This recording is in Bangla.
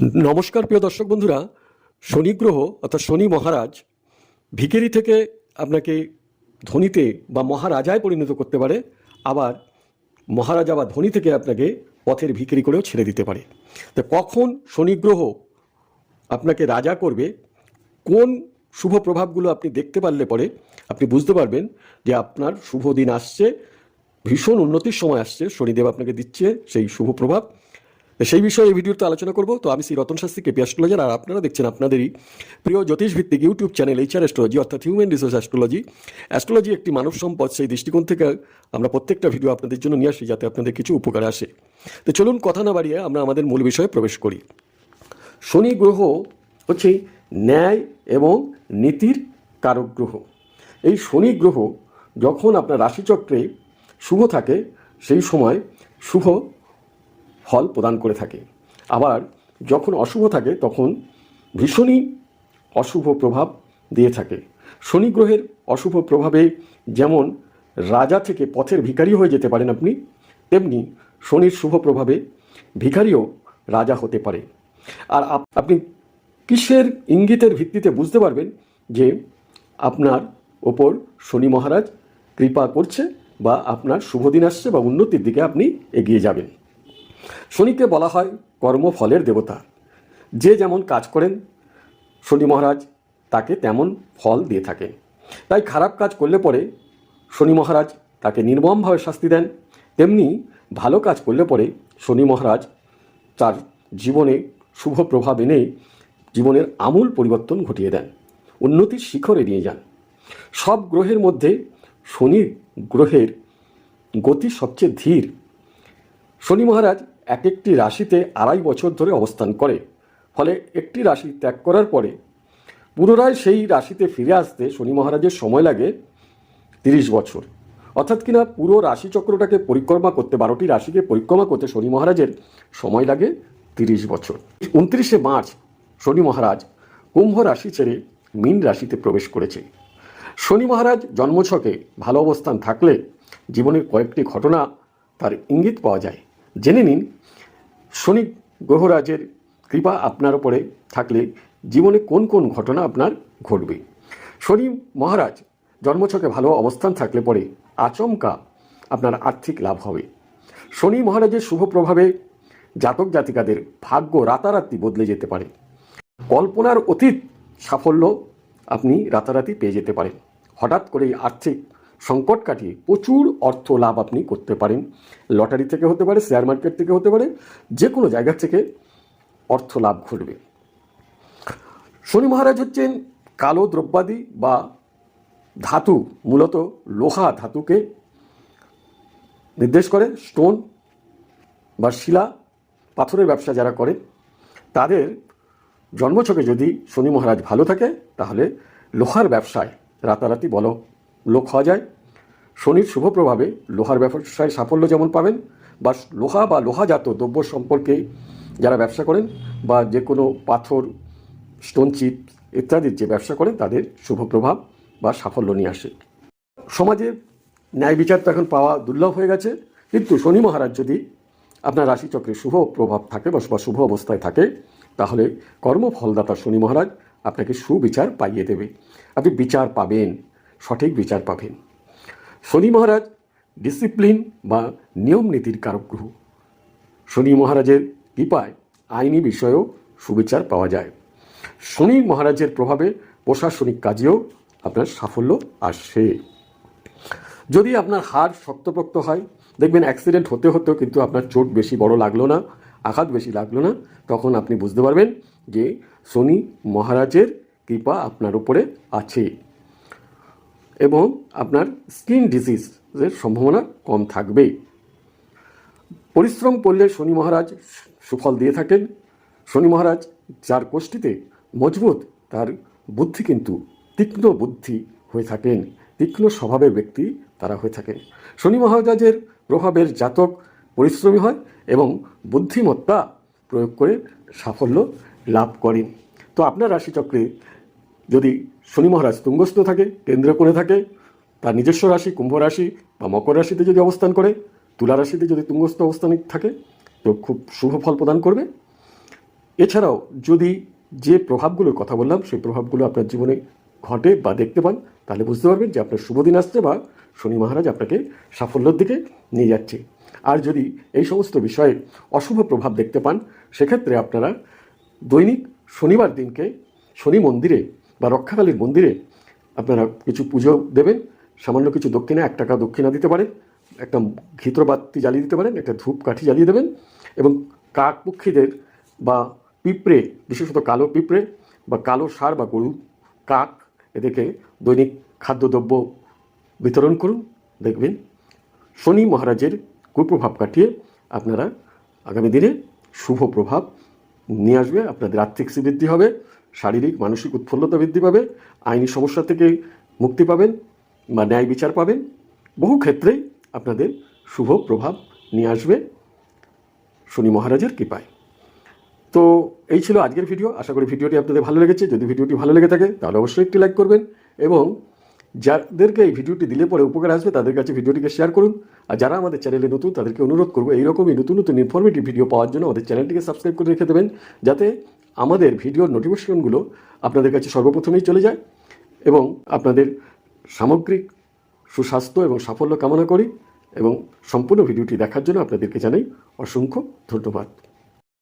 নমস্কার, প্রিয় দর্শক বন্ধুরা। শনি গ্রহ অর্থাৎ শনি মহারাজ ভিকেরি থেকে আপনাকে ধনীতে বা মহারাজায় পরিণত করতে পারে। আবার মহারাজা বা ধনী থেকে আপনাকে পথের ভিকিরি করেও ছেড়ে দিতে পারে। তো কখন শনি গ্রহ আপনাকে রাজা করবে, কোন শুভ প্রভাবগুলো আপনি দেখতে পারলে পরে আপনি বুঝতে পারবেন যে আপনার শুভ দিন আসছে, ভীষণ উন্নতির সময় আসছে, শনিদেব আপনাকে দিচ্ছে সেই শুভ প্রভাব। সেই বিষয়ে এই ভিডিওতে আলোচনা করব। তো আমি শ্রী রতন শাস্ত্রী, কেপি অ্যাস্ট্রোলজার, আর আপনারা দেখছেন আপনাদেরই প্রিয় জ্যোতিষ ভিত্তিক ইউটিউব চ্যানেল এইচআর অ্যাস্ট্রোলজি, অর্থাৎ হিউম্যান রিসোর্স অ্যাস্ট্রোলজি। অ্যাস্ট্রোলজি একটি মানব সম্পদ, সেই দৃষ্টিকোণ থেকে আমরা প্রত্যেকটা ভিডিও আপনাদের জন্য নিয়ে আসি যাতে আপনাদের কিছু উপকার আসে। তো চলুন কথা না বাড়িয়ে আমরা আমাদের মূল বিষয়ে প্রবেশ করি। শনি গ্রহ হচ্ছে ন্যায় এবং নীতির কারক গ্রহ। এই শনি গ্রহ যখন আপনার রাশিচক্রে শুভ থাকে, সেই সময় শুভ ফল প্রদান করে থাকে। আবার যখন অশুভ থাকে, তখন ভীষণই অশুভ প্রভাব দিয়ে থাকে। শনি গ্রহের অশুভ প্রভাবে যেমন রাজা থেকে পথের ভিখারি হয়ে যেতে পারেন আপনি, তেমনি শনির শুভ প্রভাবে ভিখারিও রাজা হতে পারে। আর আপনি কিসের ইঙ্গিতের ভিত্তিতে বুঝতে পারবেন যে আপনার ওপর শনি মহারাজ কৃপা করছে বা আপনার শুভ দিন আসছে বা উন্নতির দিকে আপনি এগিয়ে যাবেন। শনিকে বলা হয় কর্মফলের দেবতা। যে যেমন কাজ করেন, শনি মহারাজ তাকে তেমন ফল দিয়ে থাকেন। তাই খারাপ কাজ করলে পরে শনি মহারাজ তাকে নির্মমভাবে শাস্তি দেন। তেমনি ভালো কাজ করলে পরে শনি মহারাজ তার জীবনে শুভ প্রভাব এনে জীবনের আমূল পরিবর্তন ঘটিয়ে দেন, উন্নতির শিখরে নিয়ে যান। সব গ্রহের মধ্যে শনি গ্রহের গতি সবচেয়ে ধীর। শনি মহারাজ এক একটি রাশিতে আড়াই বছর ধরে অবস্থান করে। ফলে একটি রাশি ত্যাগ করার পরে পুনরায় সেই রাশিতে ফিরে আসতে শনি মহারাজের সময় লাগে তিরিশ বছর। অর্থাৎ কিনা পুরো রাশিচক্রটাকে পরিক্রমা করতে, বারোটি রাশিকে পরিক্রমা করতে শনি মহারাজের সময় লাগে তিরিশ বছর। উনত্রিশে মার্চ শনি মহারাজ কুম্ভ রাশি ছেড়ে মীন রাশিতে প্রবেশ করেছে। শনি মহারাজ জন্মছকে ভালো অবস্থান থাকলে জীবনের কয়েকটি ঘটনা তার ইঙ্গিত পাওয়া যায়। জেনে নিন, শনি গ্রহরাজের কৃপা আপনার উপরে থাকলে জীবনে কোন কোন ঘটনা আপনার ঘটবে। শনি মহারাজ, জন্মছকে ভালো অবস্থান থাকলে পরে আচমকা আপনার আর্থিক লাভ হবে। শনি মহারাজের শুভ প্রভাবে জাতক জাতিকাদের ভাগ্য রাতারাতি বদলে যেতে পারে। কল্পনার অতীত সাফল্য আপনি রাতারাতি পেয়ে যেতে পারেন। হঠাৎ করেই আর্থিক সংকট কাটিয়ে প্রচুর অর্থ লাভ আপনি করতে পারেন। লটারি থেকে হতে পারে শেয়ার মার্কেট থেকে হতে পারে যে কোনো জায়গা থেকে অর্থ লাভ ঘটবে। শনি মহারাজ হচ্ছেন কালো দ্রব্যাদি বা ধাতু, মূলত লোহা ধাতুকে নির্দেশ করে স্টোন বা শিলা, পাথরের ব্যবসা যারা করে তাদের জন্মছকে যদি শনি মহারাজ ভালো থাকে, তাহলে লোহার ব্যবসায় রাতারাতি বল লোক হওয়া যায়। শনির শুভ প্রভাবে লোহার ব্যবসায় সাফল্য যেমন পাবেন, বা লোহা বা লোহাজাত দ্রব্য সম্পর্কে যারা ব্যবসা করেন, বা যে কোনো পাথর, স্টোন চিপ ইত্যাদির যে ব্যবসা করেন, তাদের শুভ প্রভাব বা সাফল্য নিয়ে আসে। সমাজে ন্যায় বিচার তো এখন পাওয়া দুর্লভ হয়ে গেছে, কিন্তু শনি মহারাজ যদি আপনার রাশিচক্রে শুভ প্রভাব থাকে বা শুভ অবস্থায় থাকে, তাহলে কর্মফলদাতা শনি মহারাজ আপনাকে সুবিচার পাইয়ে দেবে। আপনি বিচার পাবেন। সঠিক বিচার পাবেন। শনি মহারাজ ডিসিপ্লিন বা নিয়ম নীতির কারক গ্রহ। শনি মহারাজের কৃপায় আইনি বিষয়েও সুবিচার পাওয়া যায়। শনি মহারাজের প্রভাবে প্রশাসনিক কাজেও আপনার সাফল্য আসে। যদি আপনার হাড় শক্তপোক্ত হয়, দেখবেন অ্যাক্সিডেন্ট হতে হতেও কিন্তু আপনার চোট বেশি বড় লাগল না, আঘাত বেশি লাগল না, তখন আপনি বুঝতে পারবেন যে শনি মহারাজের কৃপা আপনার উপরে আছে। এবং আপনার স্কিন ডিজিজের সম্ভাবনা কম থাকবে পরিশ্রম করলে শনি মহারাজ সুফল দিয়ে থাকেন। শনি মহারাজ যার কোষ্ঠীতে মজবুত, তার বুদ্ধি কিন্তু তীক্ষ্ণ বুদ্ধি হয়ে থাকেন। তীক্ষ্ণ স্বভাবের ব্যক্তি তারা হয়ে থাকেন। শনি মহারাজের প্রভাবের জাতক পরিশ্রমী হয় এবং বুদ্ধিমত্তা প্রয়োগ করে সাফল্য লাভ করেন। তো আপনার রাশিচক্রে যদি শনি মহারাজ তুঙ্গস্থ থাকে, কেন্দ্র করে থাকে, তার নিজস্ব রাশি, কুম্ভ রাশি বা মকর রাশিতে যদি অবস্থান করে, তুলা রাশিতে যদি তুঙ্গস্থ অবস্থানে থাকে, তো খুব শুভ ফল প্রদান করবে। এছাড়াও যদি যে প্রভাবগুলোর কথা বললাম, সেই প্রভাবগুলো আপনার জীবনে ঘটে বা দেখতে পান, তাহলে বুঝতে পারবেন যে আপনার শুভ দিন আসছে বা শনি মহারাজ আপনাকে সাফল্যের দিকে নিয়ে যাচ্ছে। আর যদি এই সমস্ত বিষয়ে অশুভ প্রভাব দেখতে পান, সেক্ষেত্রে আপনারা দৈনিক শনিবার দিনকে শনি মন্দিরে বা রক্ষাকালীর মন্দিরে আপনারা কিছু পুজো দেবেন, সামান্য কিছু দক্ষিণা এক টাকা দক্ষিণা দিতে পারেন, একটা ঘিত্রবাতি জ্বালিয়ে দিতে পারেন, একটা ধূপ কাঠি জ্বালিয়ে দেবেন এবং কাক পক্ষীদের বা পিঁপড়ে, বিশেষত কালো পিঁপড়ে বা কালো সার বা গরু কাক, এদেরকে দৈনিক খাদ্যদ্রব্য বিতরণ করুন, দেখবেন শনি মহারাজের কুপ্রভাব কাটিয়ে আপনারা আগামী দিনে শুভ প্রভাব নিয়ে আসবে, আপনাদের আর্থিক শ্রীবৃদ্ধি হবে শারীরিক, মানসিক উৎফুল্লতা বৃদ্ধি পাবে, আইনি সমস্যা থেকে মুক্তি পাবেন বা ন্যায় বিচার পাবেন। বহু ক্ষেত্রেই আপনাদের শুভ প্রভাব নিয়ে আসবে। শনি মহারাজের কৃপায়। তো এই ছিল আজকের ভিডিও। আশা করি ভিডিওটি আপনাদের ভালো লেগেছে। যদি ভিডিওটি ভালো লেগে থাকে, তাহলে অবশ্যই একটি লাইক করবেন এবং যাদেরকে এই ভিডিওটি দিলে পরে উপকার আসবে, তাদের কাছে ভিডিওটিকে শেয়ার করুন। আর যারা আমাদের চ্যানেলে নতুন, তাদেরকে অনুরোধ করব, এইরকমই নতুন নতুন ইনফরমেটিভ ভিডিও পাওয়ার জন্য আমাদের চ্যানেলটিকে সাবস্ক্রাইব করে রেখে দেবেন, যাতে আমাদের ভিডিওর নোটিফিকেশনগুলো আপনাদের কাছে সর্বপ্রথমেই চলে যায় এবং আপনাদের সামগ্রিক সুস্বাস্থ্য এবং সাফল্য কামনা করি এবং সম্পূর্ণ ভিডিওটি দেখার জন্য আপনাদেরকে জানাই অসংখ্য ধন্যবাদ।